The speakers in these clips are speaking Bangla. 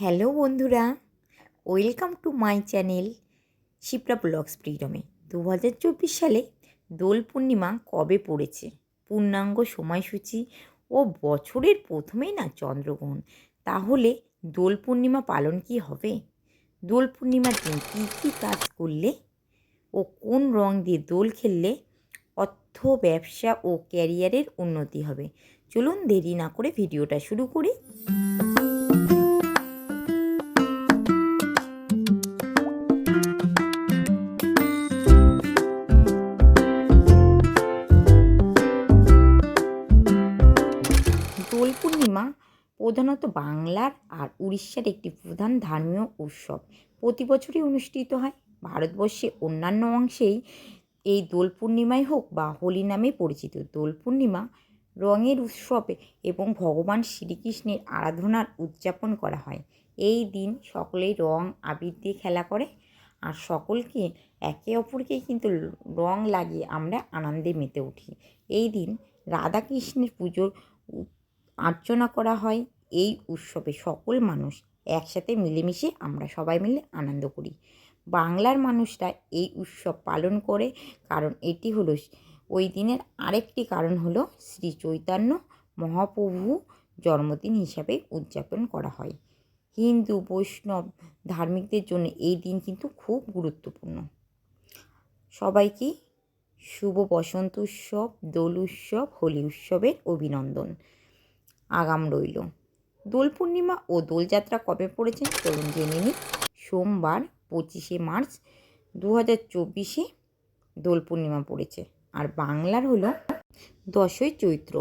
হ্যালো বন্ধুরা, welcome to my channel Shipra blogs ফ্রিডমে। দু হাজার চব্বিশ সালে দোল পূর্ণিমা কবে পড়েছে? পূর্ণাঙ্গ সময়সূচি ও বছরের প্রথমেই না চন্দ্রগ্রহণ। তাহলে দোল পূর্ণিমা পালন কি হবে? দোল পূর্ণিমার দিন কী কী কাজ করলে ও কোন রং দিয়ে দোল খেললে অর্থ, ব্যবসা ও ক্যারিয়ারের উন্নতি হবে? চলুন দেরি না করে ভিডিওটা শুরু করি। পূর্ণিমা প্রধানত বাংলার আর উড়িষ্যার একটি প্রধান ধর্মীয় উৎসব। প্রতি বছরই অনুষ্ঠিত হয়। ভারতবর্ষে অন্যান্য অংশেই এই দোল পূর্ণিমাই হোক বা হোলি নামে পরিচিত। দোল পূর্ণিমা রঙের উৎসবে এবং ভগবান শ্রীকৃষ্ণের আরাধনার উদযাপন করা হয়। এই দিন সকলেই রং আবির দিয়ে খেলা করে আর সকলকে একে অপরকে কিন্তু রং লাগিয়ে আমরা আনন্দে মেতে উঠি। এই দিন রাধাকৃষ্ণের পুজোর আর্চনা করা হয়। এই উৎসবে সকল মানুষ একসাথে মিলেমিশে আমরা সবাই মিলে আনন্দ করি। বাংলার মানুষরা এই উৎসব পালন করে কারণ এটি হলো ওই দিনের আরেকটি কারণ হলো শ্রী চৈতন্য মহাপ্রভু জন্মদিন হিসাবে উদযাপন করা হয়। হিন্দু, বৈষ্ণব ধার্মিকদের জন্য এই দিন কিন্তু খুব গুরুত্বপূর্ণ। সবাইকে শুভ বসন্ত উৎসব, দোল উৎসব, হোলি উৎসবের অভিনন্দন। আগাম রইল। দোল পূর্ণিমা ও দোলযাত্রা কবে পড়েছে চলুন জেনে নিই। সোমবার পঁচিশে মার্চ দু হাজার চব্বিশে দোল পূর্ণিমা পড়েছে। আর বাংলার হলো দশই চৈত্র।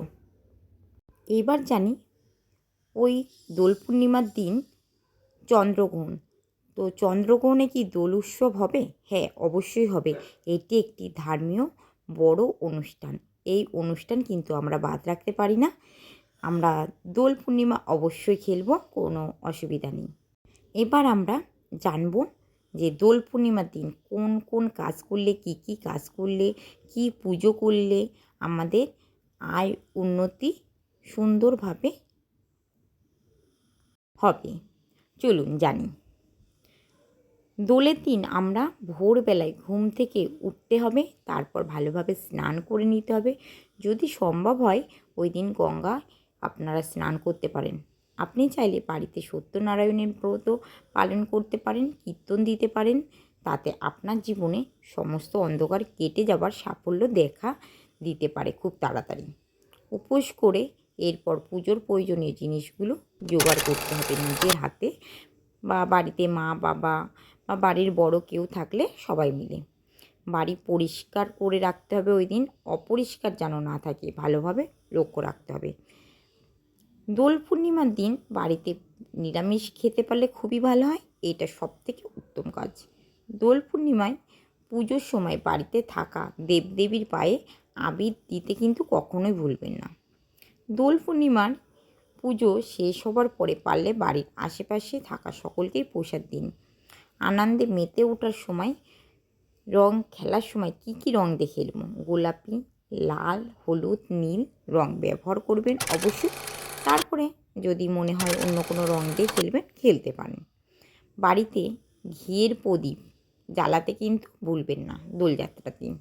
এবার জানি ওই দোল পূর্ণিমার দিন চন্দ্রগ্রহণ। তো চন্দ্রগ্রহণে কি দোল উৎসব হবে? হ্যাঁ অবশ্যই হবে। এটি একটি ধর্মীয় বড় অনুষ্ঠান। এই অনুষ্ঠান কিন্তু আমরা বাদ রাখতে পারি না। আমরা দোল পূর্ণিমা অবশ্যই খেলব, কোনো অসুবিধা নেই। এবার আমরা জানব যে দোল পূর্ণিমার দিন কোন কোন কাজ করলে, কি কি কাজ করলে, কি পুজো করলে আমাদের আয় উন্নতি সুন্দরভাবে হবে। চলুন জানি। দোলের দিন আমরা ভোরবেলায় ঘুম থেকে উঠতে হবে, তারপর ভালোভাবে স্নান করে নিতে হবে। যদি সম্ভব হয়, ওই দিন গঙ্গা আপনারা স্নান করতে পারেন। আপনি চাইলে বাড়িতে সত্যনারায়ণের ব্রত পালন করতে পারেন, কীর্তন দিতে পারেন, তাতে আপনার জীবনে সমস্ত অন্ধকার কেটে যাবার সাফল্য দেখা দিতে পারে খুব তাড়াতাড়ি। উপোস করে এরপর পুজোর প্রয়োজনীয় জিনিসগুলো জোগাড় করতে হবে নিজের হাতে বা বাড়িতে মা, বাবা বা বাড়ির বড় কেউ থাকলে সবাই মিলে। বাড়ি পরিষ্কার করে রাখতে হবে ওই দিন, অপরিষ্কার যেন না থাকে, ভালোভাবে লক্ষ্য রাখতে হবে। দোল পূর্ণিমার দিন বাড়িতে নিরামিষ খেতে পারলে খুবই ভালো হয়, এটা সব থেকে উত্তম কাজ। দোল পূর্ণিমায় পুজোর সময় বাড়িতে থাকা দেবদেবীর পায়ে আবির দিতে কিন্তু কখনোই ভুলবেন না। দোল পূর্ণিমার পুজো শেষ হবার পরে পারলে বাড়ির আশেপাশে থাকা সকলকেই প্রসাদ দিন। আনন্দে মেতে ওঠার সময়, রং খেলার সময় কি কি রং খেলব গোলাপি, লাল, হলুদ, নীল রং ব্যবহার করবেন অবশ্যই। তারপরে যদি মনে হয় অন্য কোনো রং দিয়ে খেলবেন, খেলতে পারেন। বাড়িতে ঘিয়ের প্রদীপ জ্বালাতে কিন্তু ভুলবেন না দোলযাত্রার দিন।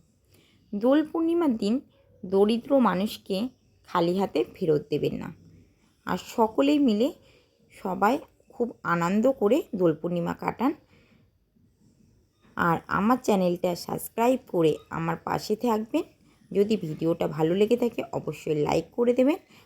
দোল পূর্ণিমার দিন দরিদ্র মানুষকে খালি হাতে ফেরত দেবেন না। আর সকলেই মিলে সবাই খুব আনন্দ করে দোল পূর্ণিমা কাটান। আর আমার চ্যানেলটা সাবস্ক্রাইব করে আমার পাশে থাকবেন। যদি ভিডিওটা ভালো লেগে থাকে, অবশ্যই লাইক করে দেবেন।